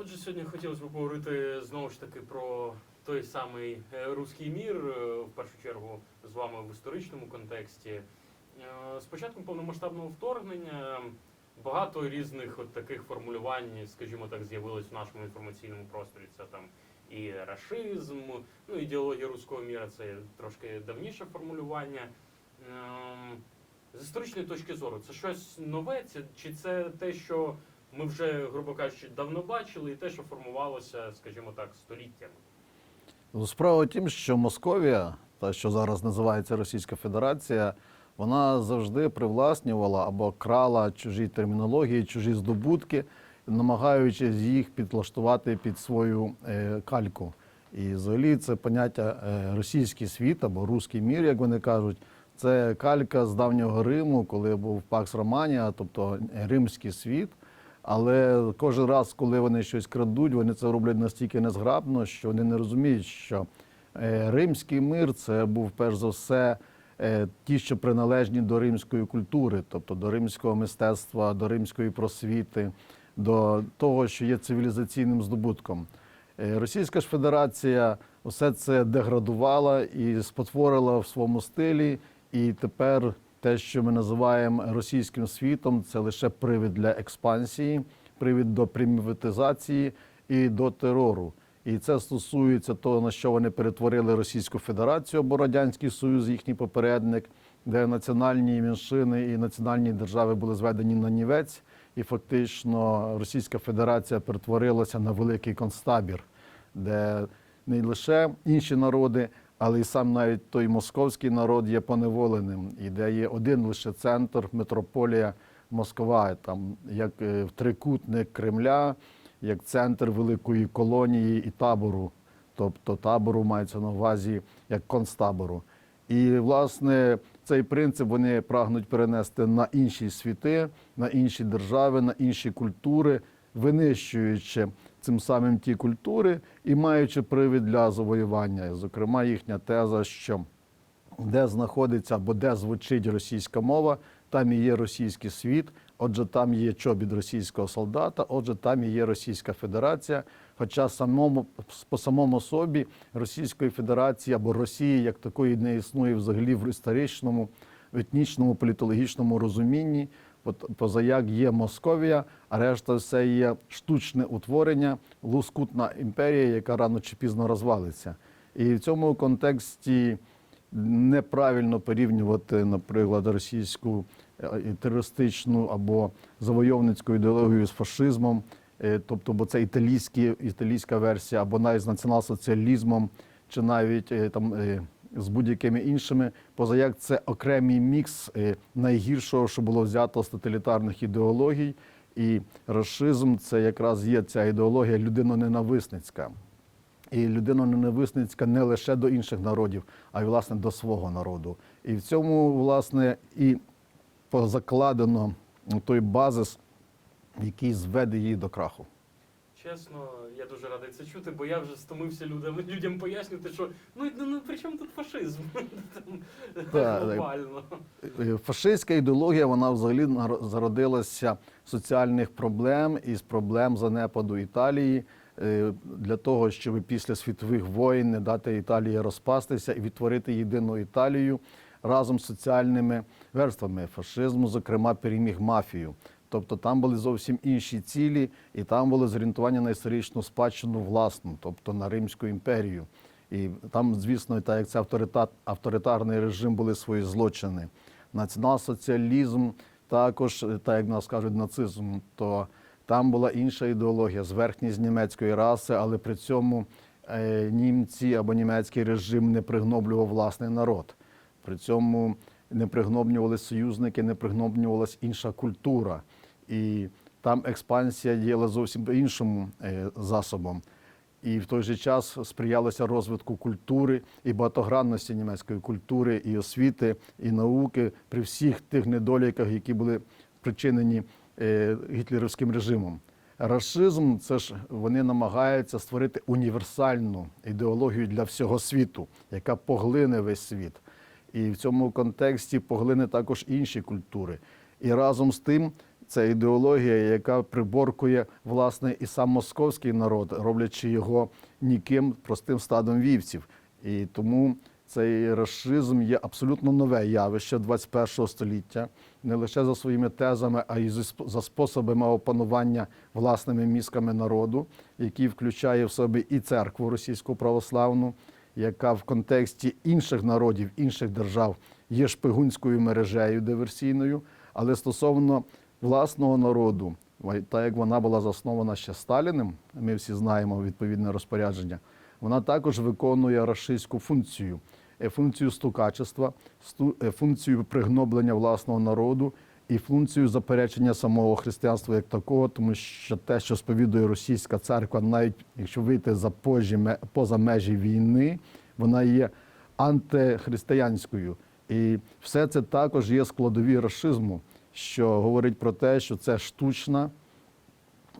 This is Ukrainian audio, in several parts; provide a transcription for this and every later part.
Отже, сьогодні хотілося б поговорити знову ж таки про той самий е, руський мір, е, в першу чергу з вами в історичному контексті. Е, З початком повномасштабного вторгнення багато різних от таких формулювань, скажімо так, з'явилось в нашому інформаційному просторі. Це там і рашизм, ну ідеологія руського міра це трошки давніше формулювання. Ем, З історичної точки зору, це щось нове, чи це те, що ми вже, грубо кажучи, давно бачили, і те, що формувалося, скажімо так, століттями. Ну, Справа в тім, що Московія, та що зараз називається Російська Федерація, вона завжди привласнювала або крала чужі термінології, чужі здобутки, намагаючись їх підлаштувати під свою е, кальку. І взагалі це поняття е, російський світ або руський мір, як вони кажуть, це калька з давнього Риму, коли був Пакс Романія, тобто римський світ. Але кожен раз, коли вони щось крадуть, вони це роблять настільки незграбно, що вони не розуміють, що е, римський мир це був перш за все е, ті, що приналежні до римської культури, тобто до римського мистецтва, до римської просвіти, до того, що є цивілізаційним здобутком. Е, Російська ж Федерація все це деградувала і спотворила в своєму стилі, і тепер те, що ми називаємо російським світом, це лише привід для експансії, привід до примітизації і до терору. І це стосується того, на що вони перетворили Російську Федерацію або Радянський Союз, їхній попередник, де національні меншини і національні держави були зведені на нівець, і фактично Російська Федерація перетворилася на великий концтабір, де не лише інші народи, але й сам навіть той московський народ є поневоленим, і де є один лише центр, метрополія Москва, там як е, трикутник Кремля, як центр великої колонії і табору, тобто табору мається на увазі як концтабору. І власне цей принцип вони прагнуть перенести на інші світи, на інші держави, на інші культури, винищуючи цим самим ті культури і маючи привід для завоювання. Зокрема, їхня теза, що де знаходиться або де звучить російська мова, там і є російський світ. Отже, там є чобіт російського солдата, отже, там і є Російська Федерація. Хоча самому по самому собі Російської Федерації або Росії як такої не існує взагалі в історичному, етнічному, політологічному розумінні. Позаяк є Московія, а решта все є штучне утворення, лускутна імперія, яка рано чи пізно розвалиться. І в цьому контексті неправильно порівнювати, наприклад, російську е, терористичну або завойовницьку ідеологію з фашизмом, Е, тобто, бо це італійські, італійська версія, або навіть з націонал-соціалізмом, чи навіть е, там з будь-якими іншими. Позаяк це окремий мікс е, найгіршого, що було взято з тоталітарних ідеологій. І расизм це якраз є ця ідеологія людиноненависницька. І людиноненависницька не лише до інших народів, а й власне до свого народу. І в цьому, власне, і позакладено той базис, який зведе її до краху. Чесно, я дуже радий це чути, бо я вже стомився людям, людям пояснювати, що ну, ну, ну при чому тут фашизм? Там, глобально. Е, Фашистська ідеологія вона взагалі зародилася з соціальних проблем і з проблем занепаду Італії е, для того, щоб після світових воєн не дати Італії розпастися і відтворити єдину Італію разом з соціальними верствами фашизму, зокрема, переміг мафію. Тобто там були зовсім інші цілі, і там були зорієнтування на історичну спадщину власну, тобто на Римську імперію. І там, звісно, так як це авторитат, авторитарний режим, були свої злочини. Націонал-соціалізм, також, е, так як нас кажуть, нацизм, то там була інша ідеологія, зверхність німецької раси, але при цьому е, німці або німецький режим не пригноблював власний народ. При цьому не пригнобнювали союзники, не пригнобнювалась інша культура. І там експансія діяла зовсім по іншому е, засобом. І в той же час сприялося розвитку культури і багатогранності німецької культури, і освіти, і науки при всіх тих недоліках, які були причинені е, гітлерівським режимом. Рашизм це ж вони намагаються створити універсальну ідеологію для всього світу, яка поглине весь світ. І в цьому контексті поглине також інші культури. І разом з тим це ідеологія, яка приборкує власне і сам московський народ, роблячи його ніким простим стадом вівців. І тому цей расизм є абсолютно нове явище 21 століття, не лише за своїми тезами, а й за способами опанування власними мізками народу, який включає в собі і церкву російську православну, яка в контексті інших народів, інших держав є шпигунською мережею диверсійною, але стосовно власного народу, так як вона була заснована ще Сталіним, ми всі знаємо відповідне розпорядження, вона також виконує рашистську функцію, е, функцію стукачества, е, функцію пригноблення власного народу і функцію заперечення самого християнства як такого, тому що те, що сповідує російська церква, навіть якщо вийти за позі, поза межі війни, вона є антихристиянською. І все це також є складові расизму, що говорить про те, що це штучна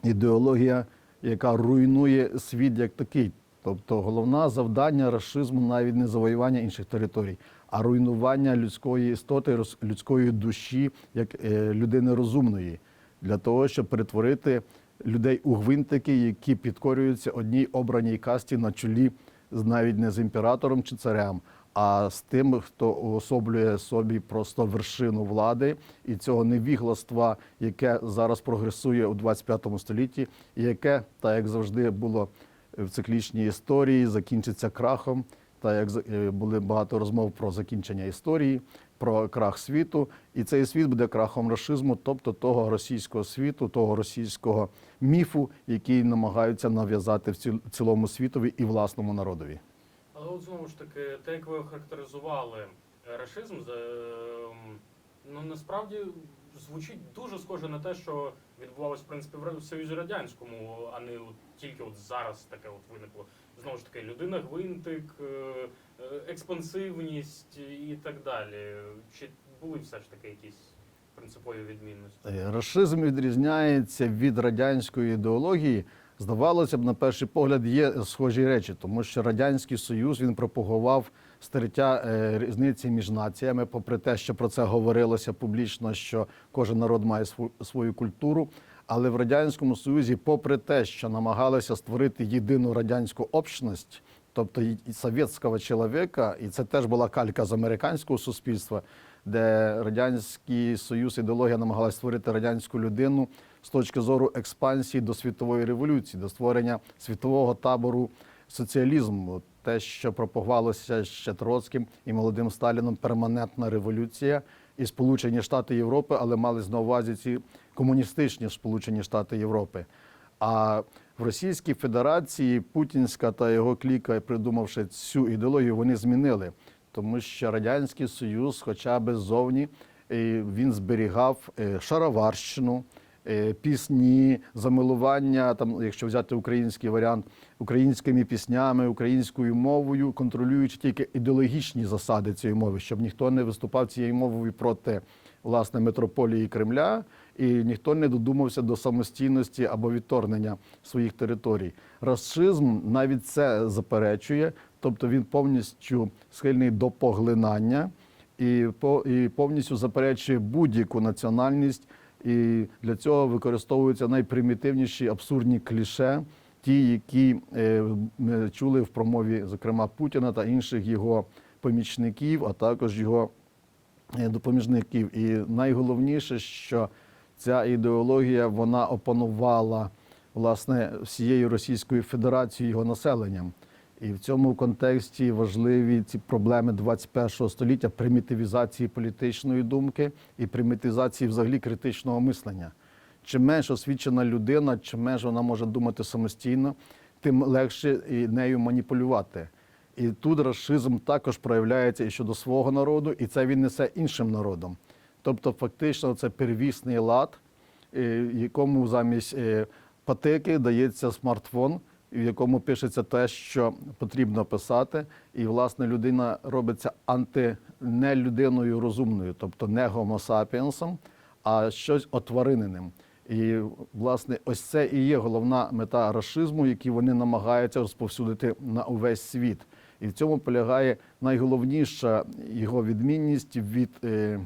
ідеологія, яка руйнує світ як такий. Тобто головне завдання расизму навіть не завоювання інших територій, а руйнування людської істоти, людської душі як е, людини розумної, для того, щоб перетворити людей у гвинтики, які підкорюються одній обраній касті на чолі навіть не з імператором чи царем, а з тим, хто уособлює собі просто вершину влади і цього невігластва, яке зараз прогресує у 25 столітті, і яке, так як завжди було в циклічній історії, закінчиться крахом. Та як е, були багато розмов про закінчення історії, про крах світу, і цей світ буде крахом расизму, тобто того російського світу, того російського міфу, який намагаються нав'язати в цілому світові і власному народові. От знову ж таки, те, як ви охарактеризували е, рашизм, ем, ну насправді звучить дуже схоже на те, що відбувалося в принципі в Союзі Радянському, а не от тільки от зараз таке от виникло. Знову ж таки, людина гвинтик, е, е, експансивність і так далі. Чи були все ж таки якісь принципові відмінності? Рашизм відрізняється від радянської ідеології. Здавалося б, на перший погляд, є схожі речі, тому що радянський союз він пропагував стерття е, різниці між націями, попри те, що про це говорилося публічно, що кожен народ має свою культуру. Але в радянському союзі, попри те, що намагалися створити єдину радянську общність, тобто совєтського чоловіка, і це теж була калька з американського суспільства, де радянський союз ідеологія намагалась створити радянську людину з точки зору експансії до світової революції, до створення світового табору соціалізму. Те, що пропагувалося ще Троцьким і молодим Сталіном, перманентна революція і Сполучені Штати Європи, але мали на увазі ці комуністичні Сполучені Штати Європи. А в Російській Федерації Путінська та його кліка, придумавши цю ідеологію, вони змінили, тому що радянський союз, хоча б ззовні, він зберігав е, шароварщину, пісні, замилування, там, якщо взяти український варіант, українськими піснями, українською мовою, контролюючи тільки ідеологічні засади цієї мови, щоб ніхто не виступав цією мовою проти власне метрополії Кремля, і ніхто не додумався до самостійності або відторгнення своїх територій. Расизм навіть це заперечує, тобто він повністю схильний до поглинання і, по, повністю заперечує будь-яку національність. І для цього використовуються найпримітивніші абсурдні кліше, ті, які е, ми чули в промові, зокрема Путіна та інших його помічників, а також його е, допоміжників. І найголовніше, що ця ідеологія вона опанувала власне всією Російською Федерацією його населенням. І в цьому контексті важливі ці проблеми 21 століття примітивізації політичної думки і примітивізації взагалі критичного мислення. Чим менш освічена людина, чим менш вона може думати самостійно, тим легше і нею маніпулювати. І тут расизм також проявляється і щодо свого народу, і це він несе іншим народом. Тобто, фактично, це первісний лад, е, якому замість е, патики дається смартфон, в якому пишеться те, що потрібно писати, і власне людина робиться анти не людиною розумною, тобто не гомо сапіенсом, а щось отвариненим. І власне ось це і є головна мета расизму, який вони намагаються розповсюдити на увесь світ. І в цьому полягає найголовніша його відмінність від е,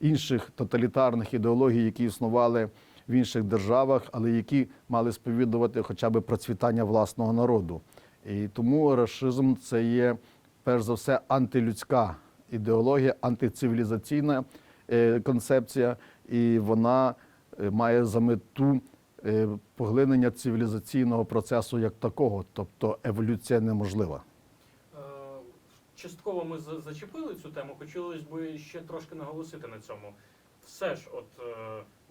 інших тоталітарних ідеологій, які існували в інших державах, але які мали сповідувати хоча б процвітання власного народу. І тому рашизм це є перш за все антилюдська ідеологія, антицивілізаційна е, концепція, і вона е, має за мету е, поглинення цивілізаційного процесу як такого, тобто еволюція неможлива. Частково ми зачепили цю тему. Хотілося б ще трошки наголосити на цьому. Все ж, от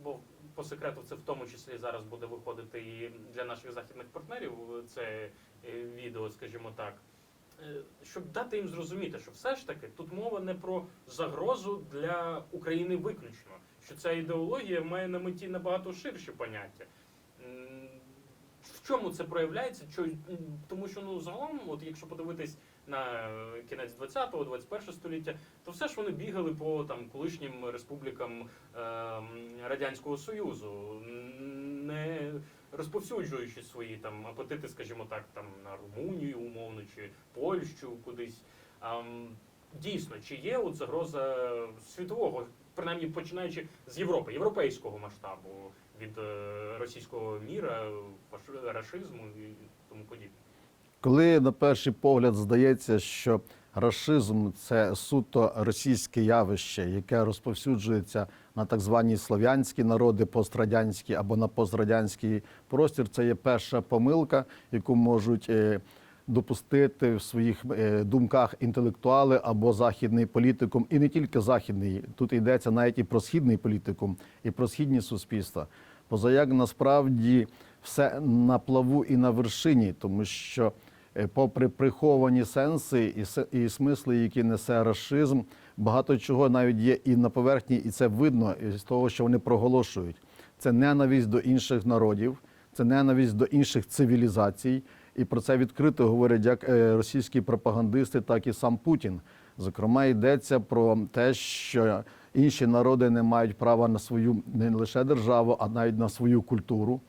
бо по секрету це в тому числі зараз буде виходити і для наших західних партнерів е, це е, відео, скажімо так. Е, Щоб дати їм зрозуміти, що все ж таки тут мова не про загрозу для України виключно, що ця ідеологія має на меті набагато ширші поняття. В чому це проявляється? Тому що ну загалом, от якщо подивитись на е, кінець 20-го, 21 століття, то все ж вони бігали по там колишнім республікам ем, радянського союзу, не розповсюджуючи свої там апетити, скажімо так, там на Румунію, умовно, чи Польщу кудись. Ам, дійсно, чи є от загроза світового, принаймні починаючи з Європи, європейського масштабу від е, російського міра, рашизму і тому подібне. Коли на перший погляд здається, що рашизм це суто російське явище, яке розповсюджується на так звані слов'янські народи, пострадянські або на пострадянський простір, це є перша помилка, яку можуть е, допустити в своїх е, думках інтелектуали або західний політикум, і не тільки західний. Тут йдеться навіть і про східний політикум, і про східні суспільства. Позаяк насправді все на плаву і на вершині, тому що, попри приховані сенси і, і смисли, які несе рашизм, багато чого навіть є і на поверхні, і це видно з того, що вони проголошують. Це ненависть до інших народів, це ненависть до інших цивілізацій. І про це відкрито говорять як е, російські пропагандисти, так і сам Путін. Зокрема, йдеться про те, що інші народи не мають права на свою не лише державу, а навіть на свою культуру.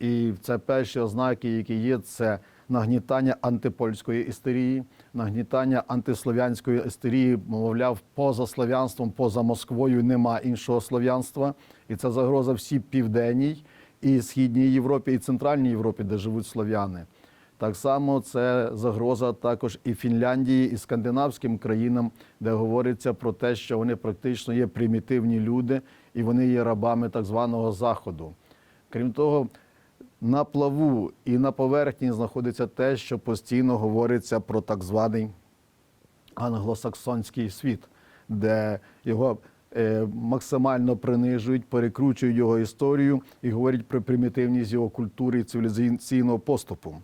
І це перші ознаки, які є, це нагнітання антипольської істерії, нагнітання антислов'янської істерії, мовляв, поза слав'янством, поза Москвою нема іншого слав'янства. І це загроза всій південній і східній Європі, і центральній Європі, де живуть слов'яни. Так само це загроза також і Фінляндії, і скандинавським країнам, де говориться про те, що вони практично є примітивні люди і вони є рабами так званого заходу. Крім того, на плаву і на поверхні знаходиться те, що постійно говориться про так званий англосаксонський світ, де його е, максимально принижують, перекручують його історію і говорять про примітивність його культури і цивілізаційного поступу.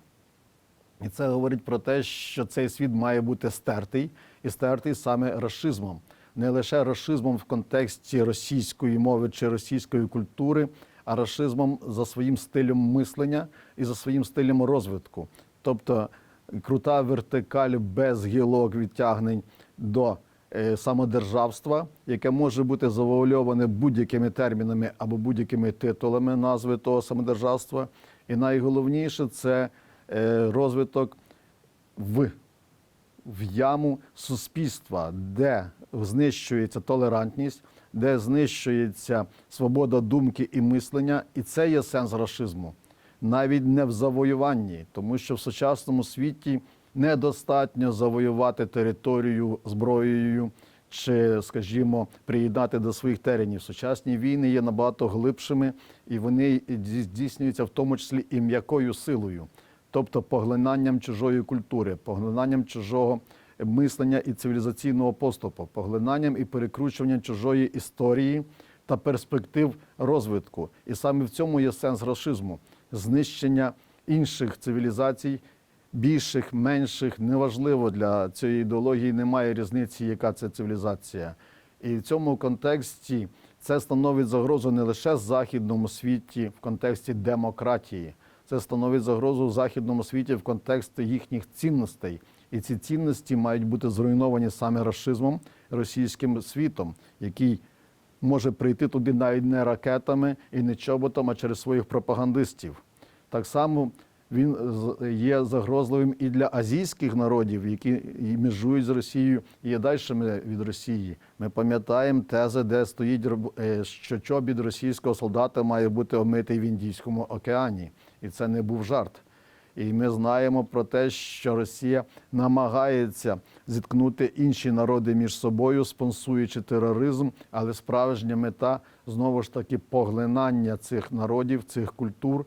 І це говорить про те, що цей світ має бути стертий і стертий саме расизмом. Не лише расизмом в контексті російської мови чи російської культури, а расизмом за своїм стилем мислення і за своїм стилем розвитку. Тобто крута вертикаль без гілок відтягнень до е, самодержавства, яке може бути завуальоване будь-якими термінами або будь-якими титулами назви того самодержавства. І найголовніше це е, розвиток в, в яму суспільства, де знищується толерантність, де знищується свобода думки і мислення, і це є сенс рашизму. Навіть не в завоюванні, тому що в сучасному світі недостатньо завоювати територію зброєю чи, скажімо, приєднати до своїх теренів. Сучасні війни є набагато глибшими, і вони здійснюються в тому числі і м'якою силою, тобто поглинанням чужої культури, поглинанням чужого мислення і цивілізаційного поступу, поглинанням і перекручуванням чужої історії та перспектив розвитку. І саме в цьому є сенс рашизму знищення інших цивілізацій, більших, менших, неважливо для цієї ідеології, немає різниці, яка це цивілізація. І в цьому контексті це становить загрозу не лише західному світі в контексті демократії, це становить загрозу в західному світі в контексті їхніх цінностей. І ці цінності мають бути зруйновані саме расизмом, російським світом, який може прийти туди навіть не ракетами і не чоботом, а через своїх пропагандистів. Так само він є загрозливим і для азійських народів, які і межують з Росією і є дальшими від Росії. Ми пам'ятаємо тези, де стоїть е, що чобіт російського солдата має бути омитий в Індійському океані, і це не був жарт. І ми знаємо про те, що Росія намагається зіткнути інші народи між собою, спонсуючи тероризм, але справжня мета знову ж таки поглинання цих народів, цих культур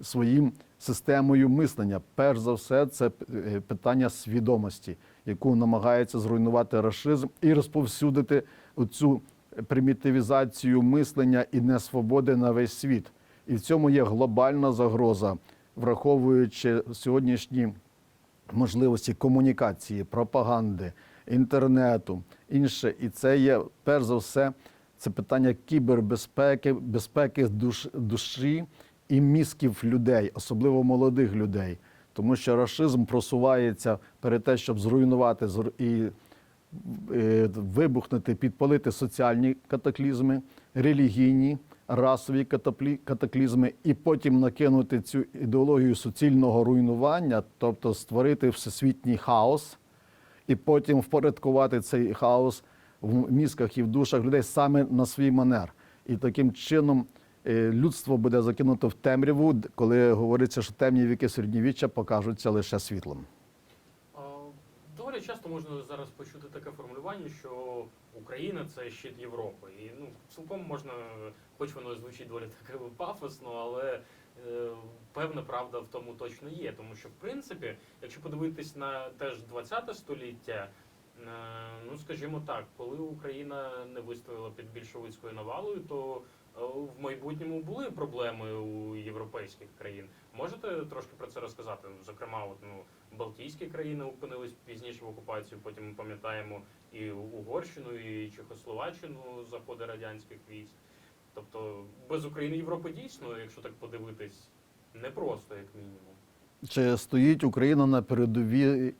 своїм системою мислення. Перш за все, це е, питання свідомості, яку намагається зруйнувати рашизм і розповсюдити цю примітивізацію мислення і несвободи на весь світ. І в цьому є глобальна загроза, враховуючи сьогоднішні можливості комунікації, пропаганди, інтернету, інше. І це є перш за все це питання кібербезпеки, безпеки душ, душі і мізків людей, особливо молодих людей. Тому що рашизм просувається перед те, щоб зруйнувати зру- і е, вибухнути, підпалити соціальні катаклізми, релігійні, расові катаклізми, і потім накинути цю ідеологію суцільного руйнування, тобто створити всесвітній хаос, і потім впорядкувати цей хаос в мізках і в душах людей саме на свій манер. І таким чином е, людство буде закинуто в темряву, коли говориться, що темні віки середньовіччя покажуться лише світлом. Доволі часто можна зараз почути таке формулювання, що Україна це щит Європи. І ну, цілком можна, хоч воно звучить доволі так пафосно, але е, певна правда в тому точно є. Тому що, в принципі, якщо подивитись на теж 20 століття, е, ну скажімо так, коли Україна не вистояла під більшовицькою навалою, то в майбутньому були проблеми у європейських країн. Можете трошки про це розказати? Зокрема, от, ну, Балтійські країни опинились пізніше в окупацію. Потім ми пам'ятаємо і Угорщину, і Чехословаччину заходи радянських військ. Тобто без України Європа дійсно, якщо так подивитись, непросто, як мінімум. Чи стоїть Україна на передовій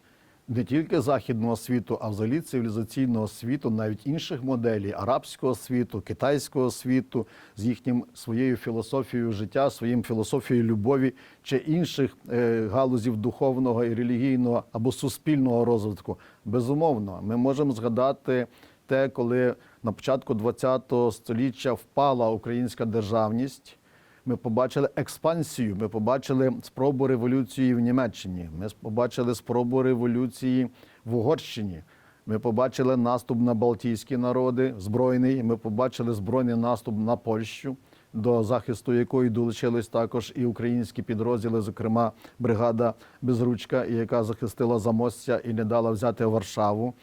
не тільки західного світу, а взагалі цивілізаційного світу, навіть інших моделей арабського світу, китайського світу, з їхнім своєю філософією життя, своїм філософією любові чи інших е, галузів духовного і релігійного або суспільного розвитку? Безумовно, ми можемо згадати те, коли на початку ХХ століття впала українська державність. Ми побачили експансію, ми побачили спробу революції в Німеччині, ми побачили спробу революції в Угорщині. Ми побачили наступ на Балтійські народи збройний. Ми побачили збройний наступ на Польщу, до захисту якої долучились також і українські підрозділи, зокрема бригада Безручка, яка захистила Замостя і не дала взяти Варшаву.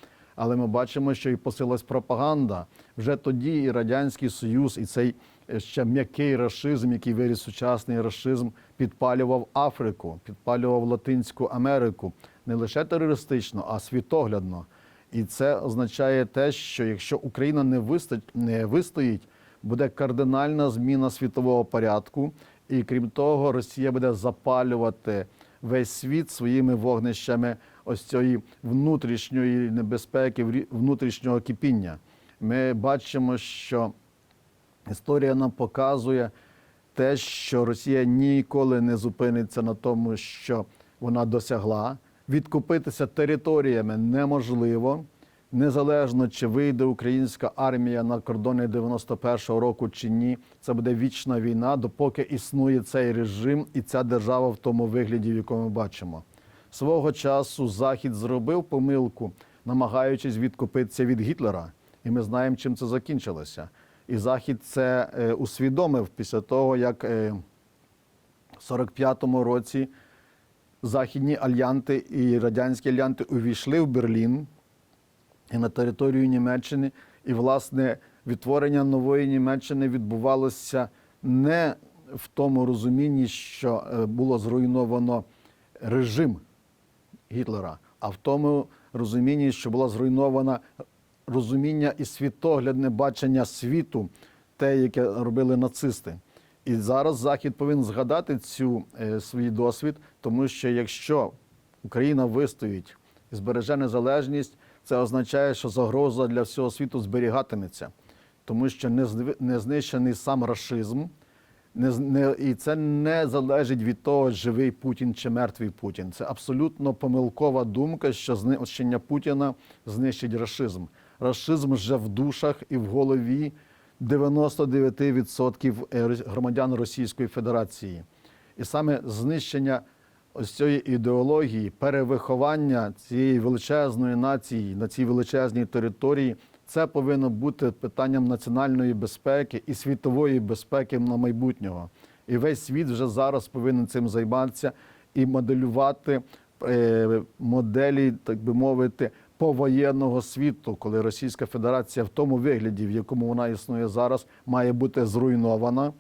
Але ми бачимо, що і посилась пропаганда. Вже тоді і Радянський Союз, і цей е, ще м'який рашизм, який виріс сучасний рашизм, підпалював Африку, підпалював Латинську Америку не лише терористично, а світоглядно. І це означає те, що якщо Україна не вистоїть, не вистоїть, буде кардинальна зміна світового порядку. І крім того, Росія буде запалювати весь світ своїми вогнищами ось цієї внутрішньої небезпеки, внутрішнього кипіння. Ми бачимо, що історія нам показує те, що Росія ніколи не зупиниться на тому, що вона досягла. Відкупитися територіями неможливо. Незалежно чи вийде українська армія на кордони 91-го року чи ні, це буде вічна війна, допоки існує цей режим і ця держава в тому вигляді, в якому ми бачимо. Свого часу Захід зробив помилку, намагаючись відкупитися від Гітлера, і ми знаємо, чим це закінчилося. І Захід це е, усвідомив після того, як е, в 45-му році західні альянти і радянські альянти увійшли в Берлін і на територію Німеччини. І, власне, відтворення нової Німеччини відбувалося не в тому розумінні, що е, було зруйновано режим Гітлера, а в тому розумінні, що було зруйновано розуміння і світоглядне бачення світу, те, яке робили нацисти. І зараз Захід повинен згадати цю е, свій досвід, тому що якщо Україна вистоїть і збереже незалежність, це означає, що загроза для всього світу зберігатиметься, тому що не зни- не знищений сам рашизм, Не, не, і це не залежить від того, живий Путін чи мертвий Путін. Це абсолютно помилкова думка, що знищення Путіна знищить расизм. Расизм вже в душах і в голові 99% е, громадян Російської Федерації. І саме знищення ось цієї ідеології, перевиховання цієї величезної нації на цій величезній території, це повинно бути питанням національної безпеки і світової безпеки на майбутнього. І весь світ вже зараз повинен цим займатися і моделювати е, моделі, так би мовити, повоєнного світу, коли Російська Федерація в тому вигляді, в якому вона існує зараз, має бути зруйнована.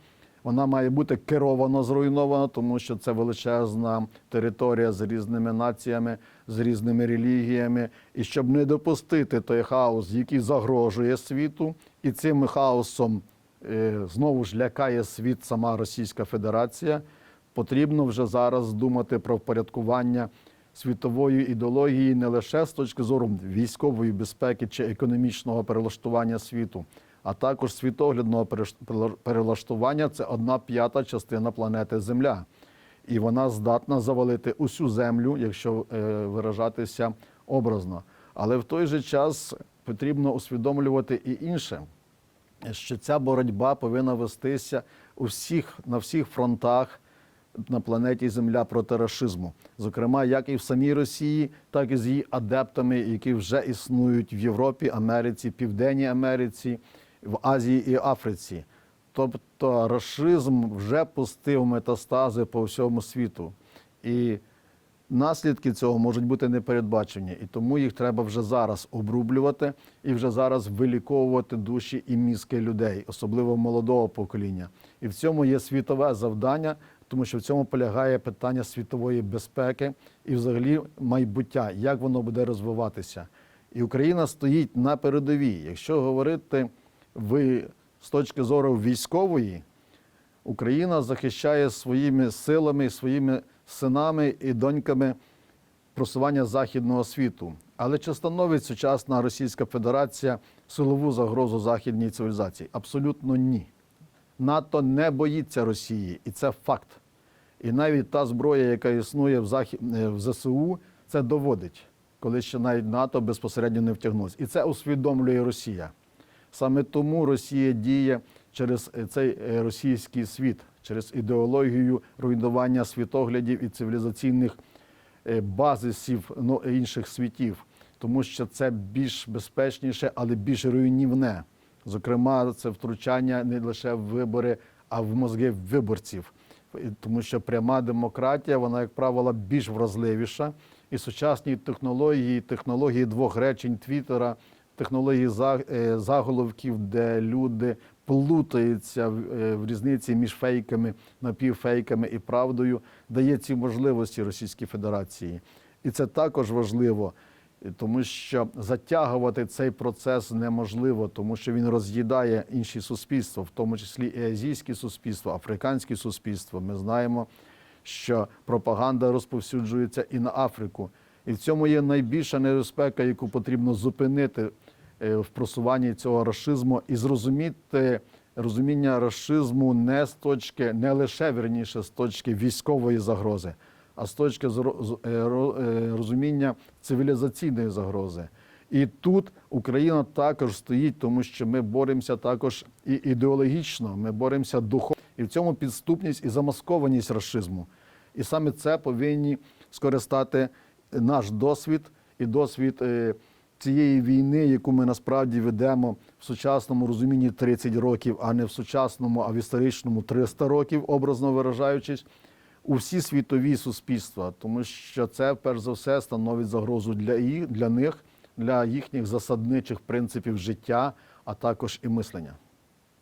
Вона має бути керовано зруйнована, тому що це величезна територія з різними націями, з різними релігіями. І щоб не допустити той хаос, який загрожує світу, і цим хаосом е, знову ж лякає світ сама Російська Федерація, потрібно вже зараз думати про впорядкування світової ідеології не лише з точки зору військової безпеки чи економічного перелаштування світу, а також світоглядного перелаштування це одна п'ята частина планети Земля. І вона здатна завалити усю землю, якщо е, виражатися образно. Але в той же час потрібно усвідомлювати і інше, що ця боротьба повинна вестися у всіх, на всіх фронтах на планеті Земля проти рашизму. Зокрема, як і в самій Росії, так і з її адептами, які вже існують в Європі, Америці, Південній Америці, в Азії і Африці. Тобто рашизм вже пустив метастази по всьому світу. І наслідки цього можуть бути непередбачені. І тому їх треба вже зараз обрублювати і вже зараз виліковувати душі і мізки людей, особливо молодого покоління. І в цьому є світове завдання, тому що в цьому полягає питання світової безпеки і взагалі майбуття, як воно буде розвиватися. І Україна стоїть на передовій. Якщо говорити ви з точки зору військової, Україна захищає своїми силами, своїми синами і доньками просування західного світу. Але чи становить сучасна Російська Федерація силову загрозу західній цивілізації? Абсолютно ні. НАТО не боїться Росії, і це факт. І навіть та зброя, яка існує в, Захід... е, в ЗСУ, це доводить, коли ще навіть НАТО безпосередньо не втягнулося. І це усвідомлює Росія. Саме тому Росія діє через е, цей е, російський світ, через ідеологію руйнування світоглядів і цивілізаційних е, базисів ну, інших світів, тому що це більш безпечніше, але більш руйнівне. Зокрема, це втручання не лише в вибори, а в мозги виборців. Тому що пряма демократія, вона, як правило, більш вразливіша. І сучасні технології, технології двох речень Твіттера, технології е, заголовків, де люди плутаються в е, різниці між фейками, напівфейками і правдою, дає ці можливості Російській Федерації. І це також важливо, е, тому що затягувати цей процес неможливо, тому що він роз'їдає інші суспільства, в тому числі і азійські суспільства, африканські суспільства. Ми знаємо, що пропаганда розповсюджується і на Африку. І в цьому є найбільша небезпека, яку потрібно зупинити е, в просуванні цього расизму і зрозуміти розуміння расизму не з точки, не лише верніше з точки військової загрози, а з точки е, е, розуміння цивілізаційної загрози. І тут Україна також стоїть, тому що ми боремося також і ідеологічно, ми боремося духовно. І в цьому підступність і замаскованість расизму. І саме це повинні скористати наш досвід і досвід е, цієї війни, яку ми насправді ведемо в сучасному розумінні 30 років, а не в сучасному, а в історичному 300 років, образно виражаючись, у всі світові суспільства, тому що це перш за все становить загрозу для їх, для них, для їхніх засадничих принципів життя, а також і мислення.